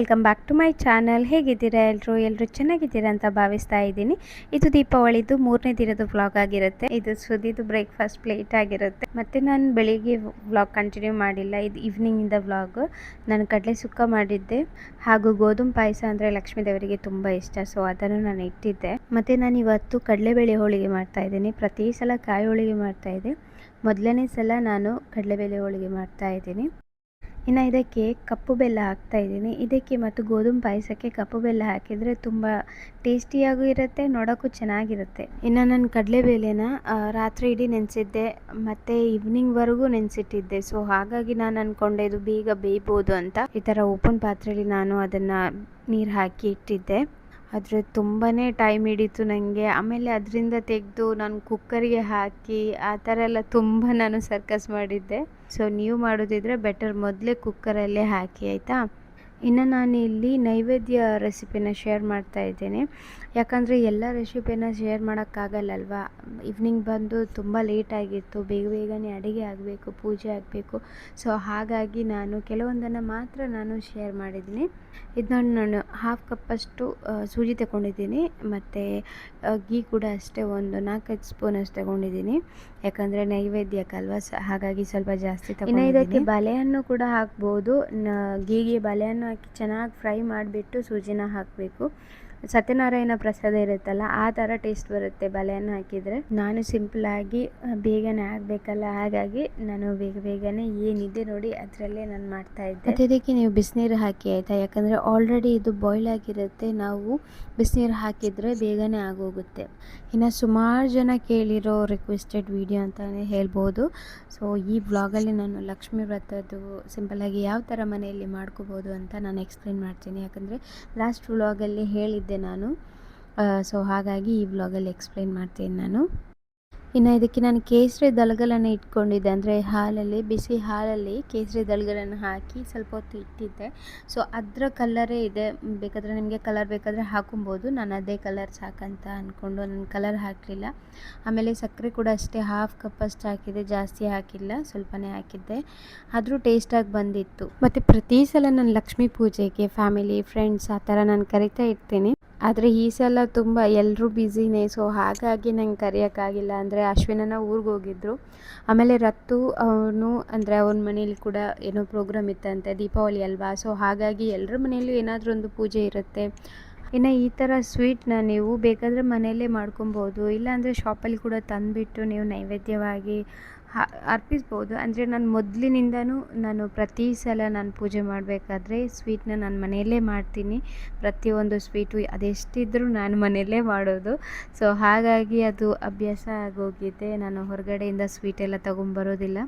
Welcome back to my channel. ಹೇಗಿದ್ದೀರಾ ಎಲ್ಲರೂ ಎಲ್ಲರೂ ಚೆನ್ನಾಗಿದ್ದೀರಾ ಅಂತ ಭಾವಿಸ್ತಾ ಇದ್ದೀನಿ. ಇದು ದೀಪಾವಳಿದು ಮೂರನೇ ದಿನದ ವ್ಲಾಗ್ ಆಗಿರುತ್ತೆ. ಇದು ಸುದಿದು ಬ್ರೇಕ್ಫಾಸ್ಟ್ ಪ್ಲೇಟ್ ಆಗಿರುತ್ತೆ. ಮತ್ತೆ ನಾನು ಬೆಳಿಗ್ಗೆ ವ್ಲಾಗ್ ಕಂಟಿನ್ಯೂ ಮಾಡಿಲ್ಲ. ಇದು ಈವ್ನಿಂಗಿಂದ ವ್ಲಾಗ್. ನಾನು ಕಡಲೆ ಸುಕ್ಕ ಮಾಡಿದ್ದೆ. ಹಾಗೂ ಗೋಧುಮ್ ಪಾಯಸ ಅಂದರೆ ಲಕ್ಷ್ಮೀ ದೇವರಿಗೆ ತುಂಬ ಇಷ್ಟ. ಸೊ ಅದನ್ನು ನಾನು ಇಟ್ಟಿದ್ದೆ. ಮತ್ತು ನಾನು ಇವತ್ತು ಕಡಲೆಬೇಳೆ ಹೋಳಿಗೆ ಮಾಡ್ತಾ ಇದ್ದೀನಿ. ಪ್ರತಿ ಸಲ ಕಾಯಿ ಹೋಳಿಗೆ ಮಾಡ್ತಾ ಇದ್ದೆ. ಮೊದಲನೇ ಸಲ ನಾನು ಕಡಲೆಬೇಳೆ ಹೋಳಿಗೆ ಮಾಡ್ತಾ ಇದ್ದೀನಿ. ಇನ್ನು ಇದಕ್ಕೆ ಕಪ್ಪು ಬೆಲ್ಲ ಹಾಕ್ತಾ ಇದ್ದೀನಿ. ಇದಕ್ಕೆ ಮತ್ತು ಗೋಧುಮ ಪಾಯಸಕ್ಕೆ ಕಪ್ಪು ಬೆಲ್ಲ ಹಾಕಿದರೆ ತುಂಬ ಟೇಸ್ಟಿಯಾಗೂ ಇರುತ್ತೆ, ನೋಡೋಕ್ಕೂ ಚೆನ್ನಾಗಿರುತ್ತೆ. ಇನ್ನು ನಾನು ಕಡಲೆಬೇಳೆನ ರಾತ್ರಿ ಇಡೀ ನೆನೆಸಿದ್ದೆ, ಮತ್ತು ಈವ್ನಿಂಗ್ವರೆಗೂ ನೆನೆಸಿಟ್ಟಿದ್ದೆ. ಸೊ, ಹಾಗಾಗಿ ನಾನು ಅಂದ್ಕೊಂಡೆ ಇದು ಬೇಗ ಬೇಯ್ಬೋದು ಅಂತ. ಈ ಥರ ಓಪನ್ ಪಾತ್ರೆಯಲ್ಲಿ ನಾನು ಅದನ್ನು ನೀರು ಹಾಕಿ ಇಟ್ಟಿದ್ದೆ. ಆದರೆ ತುಂಬಾ ಟೈಮ್ ಹಿಡಿತು ನನಗೆ ಆಮೇಲೆ ಅದರಿಂದ ತೆಗೆದು ನಾನು ಕುಕ್ಕರಿಗೆ ಹಾಕಿ ಆ ಥರ ಎಲ್ಲ ತುಂಬ ನಾನು ಸರ್ಕಸ್ ಮಾಡಿದ್ದೆ. ಸೊ ನೀವು ಮಾಡೋದಿದ್ರೆ ಬೆಟರ್ ಮೊದಲೇ ಕುಕ್ಕರಲ್ಲೇ ಹಾಕಿ, ಆಯಿತಾ? ಇನ್ನು ನಾನು ಇಲ್ಲಿ ನೈವೇದ್ಯ ರೆಸಿಪಿನ ಶೇರ್ ಮಾಡ್ತಾ ಇದ್ದೇನೆ. ಯಾಕಂದರೆ ಎಲ್ಲ ರೆಸಿಪಿನ ಶೇರ್ ಮಾಡೋಕ್ಕಾಗಲ್ಲಲ್ವಾ ಈವ್ನಿಂಗ್ ಬಂದು ತುಂಬ ಲೇಟ್ ಆಗಿತ್ತು. ಬೇಗ ಬೇಗನೆ ಅಡುಗೆ ಆಗಬೇಕು ಪೂಜೆ ಆಗಬೇಕು. ಸೊ ಹಾಗಾಗಿ ನಾನು ಕೆಲವೊಂದನ್ನು ಮಾತ್ರ ನಾನು ಶೇರ್ ಮಾಡಿದ್ದೀನಿ. ಇದನ್ನು ನಾನು ಹಾಫ್ ಕಪ್ಪಷ್ಟು ಸೂಜಿ ತಗೊಂಡಿದ್ದೀನಿ. ಮತ್ತು ಗೀ ಕೂಡ ಅಷ್ಟೇ ಒಂದು ನಾಲ್ಕೈದು ಸ್ಪೂನಷ್ಟು ತಗೊಂಡಿದ್ದೀನಿ. ಯಾಕಂದರೆ ನೈವೇದ್ಯಕ್ಕಲ್ವ ಸ ಹಾಗಾಗಿ ಸ್ವಲ್ಪ ಜಾಸ್ತಿ ತಗೊಂಡಿದ್ದೀನಿ ಇದಕ್ಕೆ ಬಲೆಯನ್ನು ಕೂಡ ಹಾಕ್ಬೋದು. ಗೀಗೆ ಬಲೆಯನ್ನು ಹಾಕಿ ಚೆನ್ನಾಗಿ ಫ್ರೈ ಮಾಡಿಬಿಟ್ಟು ಸೂಜಿನ ಹಾಕಬೇಕು. ಸತ್ಯನಾರಾಯಣ ಪ್ರಸಾದ ಇರುತ್ತಲ್ಲ, ಆ ಥರ ಟೇಸ್ಟ್ ಬರುತ್ತೆ ಬಲೆಯನ್ನು ಹಾಕಿದರೆ. ನಾನು ಸಿಂಪಲಾಗಿ ಬೇಗನೆ ಆಗಬೇಕಲ್ಲ, ಹಾಗಾಗಿ ನಾನು ಬೇಗ ಬೇಗನೆ ಏನಿದೆ ನೋಡಿ ಅದರಲ್ಲೇ ನಾನು ಮಾಡ್ತಾ ಇದ್ದೆ. ಮತ್ತು ಇದಕ್ಕೆ ನೀವು ಬಿಸಿನೀರು ಹಾಕಿ ಆಯಿತಾ? ಯಾಕಂದರೆ ಆಲ್ರೆಡಿ ಇದು ಬಾಯ್ಲ್ ಆಗಿರುತ್ತೆ, ನಾವು ಬಿಸಿನೀರು ಹಾಕಿದರೆ ಬೇಗನೆ ಆಗೋಗುತ್ತೆ. ಇನ್ನು ಸುಮಾರು ಜನ ಕೇಳಿರೋ ರಿಕ್ವೆಸ್ಟೆಡ್ ವಿಡಿಯೋ ಅಂತಲೇ ಹೇಳ್ಬೋದು. ಸೊ ಈ ಬ್ಲಾಗಲ್ಲಿ ನಾನು ಲಕ್ಷ್ಮೀ ವ್ರತದ್ದು ಸಿಂಪಲ್ಲಾಗಿ ಯಾವ ಥರ ಮನೆಯಲ್ಲಿ ಮಾಡ್ಕೋಬೋದು ಅಂತ ನಾನು ಎಕ್ಸ್ಪ್ಲೇನ್ ಮಾಡ್ತೀನಿ. ಯಾಕಂದರೆ ಲಾಸ್ಟ್ ವ್ಲಾಗಲ್ಲಿ ಹೇಳಿದ್ದೆ. ನಾನು. ಸೊ ಹಾಗಾಗಿ ಈ ಬ್ಲಾಗಲ್ಲಿ ಎಕ್ಸ್ಪ್ಲೈನ್ ಮಾಡ್ತೀನಿ ನಾನು. ಇನ್ನು ಇದಕ್ಕೆ ನಾನು ಕೇಸರಿ ದಳಗಳನ್ನು ಇಟ್ಕೊಂಡಿದ್ದೆ. ಅಂದರೆ ಹಾಲಲ್ಲಿ, ಬಿಸಿ ಹಾಲಲ್ಲಿ ಕೇಸರಿ ದಳಗಳನ್ನು ಹಾಕಿ ಸ್ವಲ್ಪ ಹೊತ್ತು ಇಟ್ಟಿದ್ದೆ. ಸೊ ಅದರ ಕಲ್ಲರೇ ಇದೆ. ಬೇಕಾದರೆ ನಿಮಗೆ ಕಲರ್ ಬೇಕಾದರೆ ಹಾಕೊಬೋದು. ನಾನು ಅದೇ ಕಲರ್ ಸಾಕಂತ ಅಂದ್ಕೊಂಡು ನಾನು ಕಲರ್ ಹಾಕಲಿಲ್ಲ. ಆಮೇಲೆ ಸಕ್ಕರೆ ಕೂಡ ಅಷ್ಟೇ ಹಾಫ್ ಕಪ್ಪಷ್ಟು ಹಾಕಿದೆ ಜಾಸ್ತಿ ಹಾಕಿಲ್ಲ, ಸ್ವಲ್ಪನೇ ಹಾಕಿದ್ದೆ. ಆದರೂ ಟೇಸ್ಟಾಗಿ ಬಂದಿತ್ತು. ಮತ್ತು ಪ್ರತಿ ಸಲ ನಾನು ಲಕ್ಷ್ಮೀ ಪೂಜೆಗೆ ಫ್ಯಾಮಿಲಿ ಫ್ರೆಂಡ್ಸ್ ಆ ಥರ ನಾನು ಕರಿತಾ ಇರ್ತೀನಿ. ಆದರೆ ಈ ಸಲ ತುಂಬ ಎಲ್ಲರೂ ಬ್ಯುಸಿನೇ, ಸೊ ಹಾಗಾಗಿ ನಂಗೆ ಕರೆಯೋಕ್ಕಾಗಿಲ್ಲ. ಅಂದರೆ ಅಶ್ವಿನನ ಊರಿಗೆ ಹೋಗಿದ್ದರು ಆಮೇಲೆ ರತ್ತು ಅವನು, ಅಂದರೆ ಅವನ ಮನೇಲಿ ಕೂಡ ಏನೋ ಪ್ರೋಗ್ರಾಮ್ ಇತ್ತಂತೆ, ದೀಪಾವಳಿ ಅಲ್ವಾ? ಸೊ ಹಾಗಾಗಿ ಎಲ್ಲರ ಮನೆಯಲ್ಲೂ ಏನಾದರೂ ಒಂದು ಪೂಜೆ ಇರುತ್ತೆ. ಇನ್ನು ಈ ಥರ ಸ್ವೀಟ್ನ ನೀವು ಬೇಕಾದರೆ ಮನೆಯಲ್ಲೇ ಮಾಡ್ಕೊಬೋದು. ಇಲ್ಲಾಂದರೆ ಶಾಪಲ್ಲಿ ಕೂಡ ತಂದುಬಿಟ್ಟು ನೀವು ನೈವೇದ್ಯವಾಗಿ ಅರ್ಪಿಸ್ಬೋದು. ಅಂದರೆ ನಾನು ಮೊದಲಿನಿಂದನೂ ನಾನು ಪ್ರತಿ ಸಲ ನಾನು ಪೂಜೆ ಮಾಡಬೇಕಾದ್ರೆ ಸ್ವೀಟ್ನ ನಾನು ಮನೆಯಲ್ಲೇ ಮಾಡ್ತೀನಿ. ಪ್ರತಿಯೊಂದು ಸ್ವೀಟು ಅದೆಷ್ಟಿದ್ದರೂ ನಾನು ಮನೆಯಲ್ಲೇ ಮಾಡೋದು. ಸೊ ಹಾಗಾಗಿ ಅದು ಅಭ್ಯಾಸ ಆಗೋಗಿದೆ. ನಾನು ಹೊರಗಡೆಯಿಂದ ಸ್ವೀಟೆಲ್ಲ ತೊಗೊಂಬರೋದಿಲ್ಲ.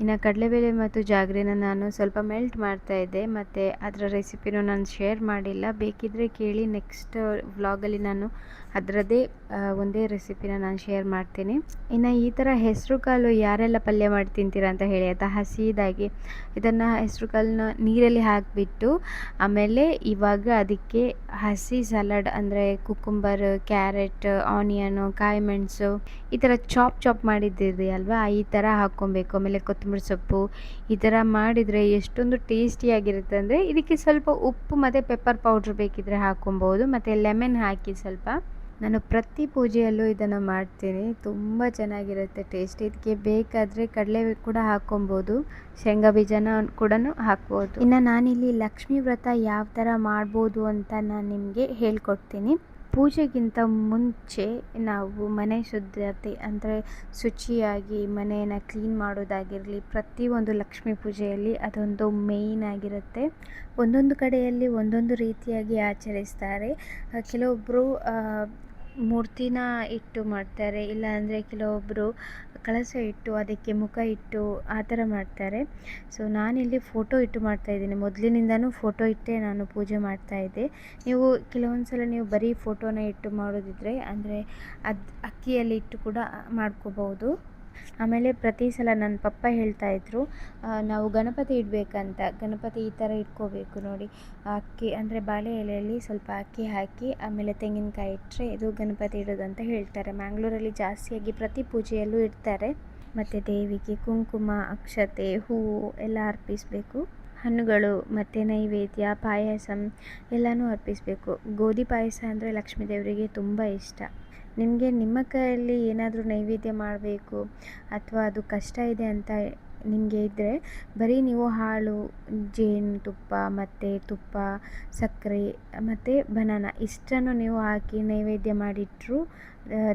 ಇನ್ನು ಕಡಲೆಬೇಳೆ ಮತ್ತು ಜಾಗ್ರಿನ ನಾನು ಸ್ವಲ್ಪ ಮೆಲ್ಟ್ ಮಾಡ್ತಾಯಿದ್ದೆ ಮತ್ತು ಅದರ ರೆಸಿಪಿನೂ ನಾನು ಶೇರ್ ಮಾಡಿಲ್ಲ. ಬೇಕಿದ್ದರೆ ಕೇಳಿ ನೆಕ್ಸ್ಟ್ ವ್ಲಾಗಲ್ಲಿ ನಾನು ಅದರದ್ದೇ ಒಂದೇ ರೆಸಿಪಿನ ನಾನು ಶೇರ್ ಮಾಡ್ತೀನಿ. ಇನ್ನು ಈ ಥರ ಹೆಸರು ಕಾಳು ಯಾರೆಲ್ಲ ಪಲ್ಯ ಮಾಡಿ ತಿಂತೀರ ಅಂತ ಹೇಳಿ, ಆಯಿತಾ? ಹಸಿದಾಗಿ ಇದನ್ನು ಹೆಸರು ಕಾಳನ್ನ ನೀರಲ್ಲಿ ಹಾಕಿಬಿಟ್ಟು, ಆಮೇಲೆ ಇವಾಗ ಅದಕ್ಕೆ ಹಸಿ ಸಲಾಡ್ ಅಂದರೆ ಕುಕುಂಬರ್ ಕ್ಯಾರೆಟ್ ಆನಿಯನು ಕಾಯಿ ಮೆಣಸು ಈ ಥರ ಚಾಪ್ ಚಾಪ್ ಮಾಡಿದ್ದಿದೆ ಅಲ್ವಾ? ಈ ಥರ ಹಾಕ್ಕೊಬೇಕು. ಆಮೇಲೆ ಕೊತ್ತಂಬರಿ ಸೊಪ್ಪು ಈ ಥರ ಮಾಡಿದರೆ ಎಷ್ಟೊಂದು ಟೇಸ್ಟಿಯಾಗಿರುತ್ತೆ ಅಂದರೆ ಇದಕ್ಕೆ ಸ್ವಲ್ಪ ಉಪ್ಪು ಮತ್ತು ಪೆಪ್ಪರ್ ಪೌಡ್ರ್ ಬೇಕಿದ್ದರೆ ಹಾಕ್ಕೊಬೋದು ಮತ್ತು ಲೆಮನ್ ಹಾಕಿ ಸ್ವಲ್ಪ. ನಾನು ಪ್ರತಿ ಪೂಜೆಯಲ್ಲೂ ಇದನ್ನು ಮಾಡ್ತೀನಿ. ತುಂಬ ಚೆನ್ನಾಗಿರುತ್ತೆ ಟೇಸ್ಟ್. ಇದಕ್ಕೆ ಬೇಕಾದರೆ ಕಡಲೆ ಕೂಡ ಹಾಕ್ಕೊಬೋದು, ಶೇಂಗಾ ಬೀಜನ ಕೂಡ ಹಾಕ್ಬೋದು. ಇನ್ನು ನಾನಿಲ್ಲಿ ಲಕ್ಷ್ಮೀ ವ್ರತ ಯಾವ ಥರ ಮಾಡ್ಬೋದು ಅಂತ ನಾನು ನಿಮಗೆ ಹೇಳ್ಕೊಡ್ತೀನಿ. ಪೂಜೆಗಿಂತ ಮುಂಚೆ ನಾವು ಮನೆ ಶುದ್ಧತೆ ಅಂದರೆ ಶುಚಿಯಾಗಿ ಮನೆಯನ್ನು ಕ್ಲೀನ್ ಮಾಡೋದಾಗಿರಲಿ ಪ್ರತಿಯೊಂದು ಲಕ್ಷ್ಮೀ ಪೂಜೆಯಲ್ಲಿ ಅದೊಂದು ಮೇಯ್ನ್ ಆಗಿರುತ್ತೆ. ಒಂದೊಂದು ಕಡೆಯಲ್ಲಿ ಒಂದೊಂದು ರೀತಿಯಾಗಿ ಆಚರಿಸ್ತಾರೆ. ಕೆಲವೊಬ್ಬರು ಮೂರ್ತಿನ ಇಟ್ಟು ಮಾಡ್ತಾರೆ. ಇಲ್ಲಾಂದರೆ ಕೆಲವೊಬ್ಬರು ಕಳಸ ಇಟ್ಟು, ಅದಕ್ಕೆ ಮುಖ ಇಟ್ಟು ಆ ಥರ ಮಾಡ್ತಾರೆ. ಸೊ, ನಾನಿಲ್ಲಿ ಫೋಟೋ ಇಟ್ಟು ಮಾಡ್ತಾ ಇದ್ದೀನಿ. ಮೊದಲಿನಿಂದನೂ ಫೋಟೋ ಇಟ್ಟೇ ನಾನು ಪೂಜೆ ಮಾಡ್ತಾಯಿದ್ದೆ ನೀವು ಕೆಲವೊಂದು ಸಲ ನೀವು ಬರೀ ಫೋಟೋನ ಇಟ್ಟು ಮಾಡೋದಿದ್ರೆ, ಅಂದರೆ ಅದು ಅಕ್ಕಿಯಲ್ಲಿ ಇಟ್ಟು ಕೂಡ ಮಾಡ್ಕೋಬೋದು ಆಮೇಲೆ ಪ್ರತಿ ಸಲ ನನ್ನ ಪಪ್ಪ ಹೇಳ್ತಾಯಿದ್ರು ನಾವು ಗಣಪತಿ ಇಡಬೇಕಂತ. ಗಣಪತಿ ಈ ಥರ ಇಟ್ಕೋಬೇಕು ನೋಡಿ. ಅಕ್ಕಿ ಅಂದರೆ ಬಾಳೆ ಎಲೆಯಲ್ಲಿ ಸ್ವಲ್ಪ ಅಕ್ಕಿ ಹಾಕಿ, ಆಮೇಲೆ ತೆಂಗಿನಕಾಯಿ ಇಟ್ಟರೆ ಇದು ಗಣಪತಿ ಇಡೋದು ಅಂತ ಹೇಳ್ತಾರೆ. ಮ್ಯಾಂಗ್ಳೂರಲ್ಲಿ ಜಾಸ್ತಿಯಾಗಿ ಪ್ರತಿ ಪೂಜೆಯಲ್ಲೂ ಇಡ್ತಾರೆ. ಮತ್ತು ದೇವಿಗೆ ಕುಂಕುಮ, ಅಕ್ಷತೆ, ಹೂವು ಎಲ್ಲ ಅರ್ಪಿಸಬೇಕು. ಹಣ್ಣುಗಳು ಮತ್ತು ನೈವೇದ್ಯ, ಪಾಯಸಂ ಎಲ್ಲನೂ ಅರ್ಪಿಸಬೇಕು. ಗೋಧಿ ಪಾಯಸ ಅಂದರೆ ಲಕ್ಷ್ಮೀ ದೇವರಿಗೆ ತುಂಬ ಇಷ್ಟ. ನಿಮಗೆ ನಿಮ್ಮ ಕೈಯಲ್ಲಿ ಏನಾದರೂ ನೈವೇದ್ಯ ಮಾಡಬೇಕು ಅಥವಾ ಅದು ಕಷ್ಟ ಇದೆ ಅಂತ ನಿಮಗೆ ಇದ್ದರೆ ಬರೀ ನೀವು ಹಾಲು ಜೇನುತುಪ್ಪ ಮತ್ತು ತುಪ್ಪ ಸಕ್ಕರೆ ಮತ್ತು ಬನಾನ ಇಷ್ಟನ್ನು ನೀವು ಹಾಕಿ ನೈವೇದ್ಯ ಮಾಡಿಟ್ಟರು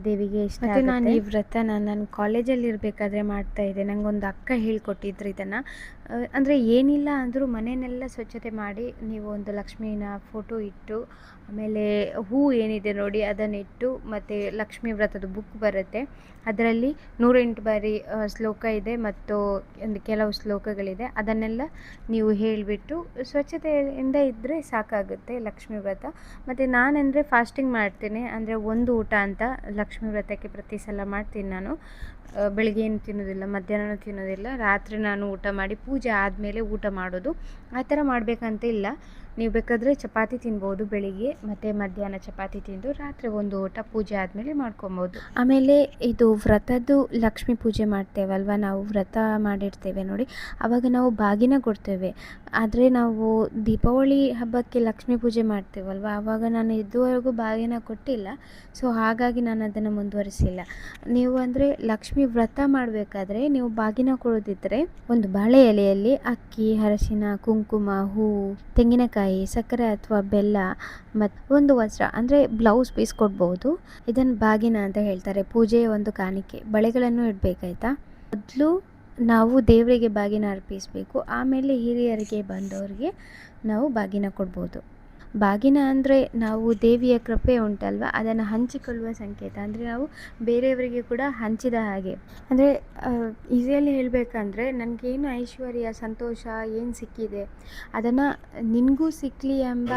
ದೇವಿಗೆ ಇಷ್ಟ ಮತ್ತು ನಾನು ಈ ವ್ರತನ ನಾನು ಕಾಲೇಜಲ್ಲಿ ಇರಬೇಕಾದ್ರೆ ಮಾಡ್ತಾಯಿದ್ದೆ ನನಗೊಂದು ಅಕ್ಕ ಹೇಳ್ಕೊಟ್ಟಿದ್ರು ಇದನ್ನು. ಅಂದರೆ ಏನಿಲ್ಲ ಅಂದರೂ ಮನೆಯನ್ನೆಲ್ಲ ಸ್ವಚ್ಛತೆ ಮಾಡಿ ನೀವು ಒಂದು ಲಕ್ಷ್ಮೀನ ಫೋಟೋ ಇಟ್ಟು ಆಮೇಲೆ ಹೂ ಏನಿದೆ ನೋಡಿ ಅದನ್ನಿಟ್ಟು ಮತ್ತು ಲಕ್ಷ್ಮೀ ವ್ರತದ ಬುಕ್ ಬರುತ್ತೆ. ಅದರಲ್ಲಿ ನೂರೆಂಟು ಬಾರಿ ಶ್ಲೋಕ ಇದೆ ಮತ್ತು ಒಂದು ಕೆಲವು ಶ್ಲೋಕಗಳಿದೆ. ಅದನ್ನೆಲ್ಲ ನೀವು ಹೇಳಿಬಿಟ್ಟು ಸ್ವಚ್ಛತೆಯಿಂದ ಇದ್ದರೆ ಸಾಕಾಗುತ್ತೆ ಲಕ್ಷ್ಮೀ ವ್ರತ. ಮತ್ತು ನಾನಂದರೆ ಫಾಸ್ಟಿಂಗ್ ಮಾಡ್ತೀನಿ, ಅಂದರೆ ಒಂದು ಊಟ ಅಂತ ಲಕ್ಷ್ಮೀ ವ್ರತಕ್ಕೆ ಪ್ರತಿ ಸಲ ಮಾಡ್ತೀನಿ ನಾನು. ಬೆಳಿಗ್ಗೆ ಏನು ತಿನ್ನೋದಿಲ್ಲ ಮಧ್ಯಾಹ್ನ ತಿನ್ನೋದಿಲ್ಲ, ರಾತ್ರಿ ನಾನು ಊಟ ಮಾಡಿ ಪೂಜೆ ಆದಮೇಲೆ ಊಟ ಮಾಡೋದು. ಆ ಥರ ಮಾಡಬೇಕಂತ ಇಲ್ಲ. ನೀವು ಬೇಕಾದರೆ ಚಪಾತಿ ತಿನ್ಬೋದು ಬೆಳಿಗ್ಗೆ ಮತ್ತು ಮಧ್ಯಾಹ್ನ ಚಪಾತಿ ತಿಂದು ರಾತ್ರಿ ಒಂದು ಊಟ ಪೂಜೆ ಆದಮೇಲೆ ಮಾಡ್ಕೊಬೋದು. ಆಮೇಲೆ ಇದು ವ್ರತದ್ದು ಲಕ್ಷ್ಮೀ ಪೂಜೆ ಮಾಡ್ತೇವಲ್ವ? ನಾವು ವ್ರತ ಮಾಡಿರ್ತೇವೆ ನೋಡಿ. ಆವಾಗ ನಾವು ಬಾಗಿನ ಕೊಡ್ತೇವೆ. ಆದರೆ ನಾವು ದೀಪಾವಳಿ ಹಬ್ಬಕ್ಕೆ ಲಕ್ಷ್ಮೀ ಪೂಜೆ ಮಾಡ್ತೇವಲ್ವ? ಆವಾಗ ನಾನು ಇದುವರೆಗೂ ಬಾಗಿನ ಕೊಟ್ಟಿಲ್ಲ. ಸೊ ಹಾಗಾಗಿ ನಾನು ಅದನ್ನು ಮುಂದುವರಿಸಿಲ್ಲ. ನೀವು ಅಂದರೆ ಲಕ್ಷ್ಮೀ ವ್ರತ ಮಾಡಬೇಕಾದ್ರೆ ನೀವು ಬಾಗಿನ ಕೊಡೋದಿದ್ದರೆ ಒಂದು ಬಾಳೆ ಎಲೆಯಲ್ಲಿ ಅಕ್ಕಿ, ಅರಶಿನ, ಕುಂಕುಮ ಹೂವು ತೆಂಗಿನಕಾಯಿ ಸಕ್ಕರೆ ಅಥವಾ ಬೆಲ್ಲ ಮತ್ತು ಒಂದು ವಸ್ತ್ರ, ಅಂದರೆ ಬ್ಲೌಸ್ ಪೀಸ್ ಕೊಡ್ಬೋದು. ಇದನ್ನು ಬಾಗಿನ ಅಂತ ಹೇಳ್ತಾರೆ ಪೂಜೆಯ ಒಂದು ಕಾಣಿಕೆ. ಬಳೆಗಳನ್ನು ಇಡಬೇಕಾಯ್ತಾ? ಮೊದಲು ನಾವು ದೇವರಿಗೆ ಬಾಗಿನ ಅರ್ಪಿಸಬೇಕು. ಆಮೇಲೆ ಹಿರಿಯರಿಗೆ, ಬಂದವರಿಗೆ ನಾವು ಬಾಗಿನ ಕೊಡ್ಬೋದು. ಬಾಗಿನ ಅಂದರೆ ನಾವು ದೇವಿಯ ಕೃಪೆ ಉಂಟಲ್ವ? ಅದನ್ನು ಹಂಚಿಕೊಳ್ಳುವ ಸಂಕೇತ. ಅಂದರೆ ನಾವು ಬೇರೆಯವರಿಗೆ ಕೂಡ ಹಂಚಿದ ಹಾಗೆ. ಅಂದರೆ ಈಸಿಯಲ್ಲಿ ಹೇಳಬೇಕಂದ್ರೆ ನನಗೇನು ಐಶ್ವರ್ಯ, ಸಂತೋಷ, ಏನು ಸಿಕ್ಕಿದೆ, ಅದನ್ನು ನಿನಗೂ ಸಿಕ್ಕಲಿ ಎಂಬ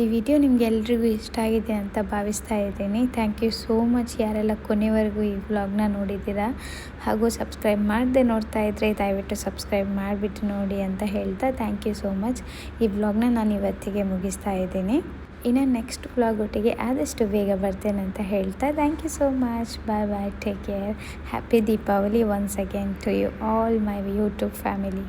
ಈ ವಿಡಿಯೋ ನಿಮ್ಗೆ ಎಲ್ರಿಗೂ ಇಷ್ಟ ಆಗಿದೆ ಅಂತ ಭಾವಿಸ್ತಾ ಇದ್ದೀನಿ. ಥ್ಯಾಂಕ್ ಯು ಸೋ ಮಚ್ ಯಾರೆಲ್ಲ ಕೊನೆವರೆಗೂ ಈ ವ್ಲಾಗ್ನ ನೋಡಿದ್ದೀರಾ ಹಾಗೂ ಸಬ್ಸ್ಕ್ರೈಬ್ ಮಾಡದೆ ನೋಡ್ತಾ ಇದ್ದರೆ ದಯವಿಟ್ಟು ಸಬ್ಸ್ಕ್ರೈಬ್ ಮಾಡಿಬಿಟ್ಟು ನೋಡಿ ಅಂತ ಹೇಳ್ತಾ ಥ್ಯಾಂಕ್ ಯು ಸೋ ಮಚ್ ಈ ವ್ಲಾಗ್ನ ನಾನು ಇವತ್ತಿಗೆ ಮುಗಿಸ್ತಾ ಇದ್ದೀನಿ. ಇನ್ನು ನೆಕ್ಸ್ಟ್ ವ್ಲಾಗ್ ಒಟ್ಟಿಗೆ ಆದಷ್ಟು ಬೇಗ ಬರ್ತೇನೆ ಅಂತ ಹೇಳ್ತಾ thank you so much bye bye take care happy Deepavali once again to you all my YouTube family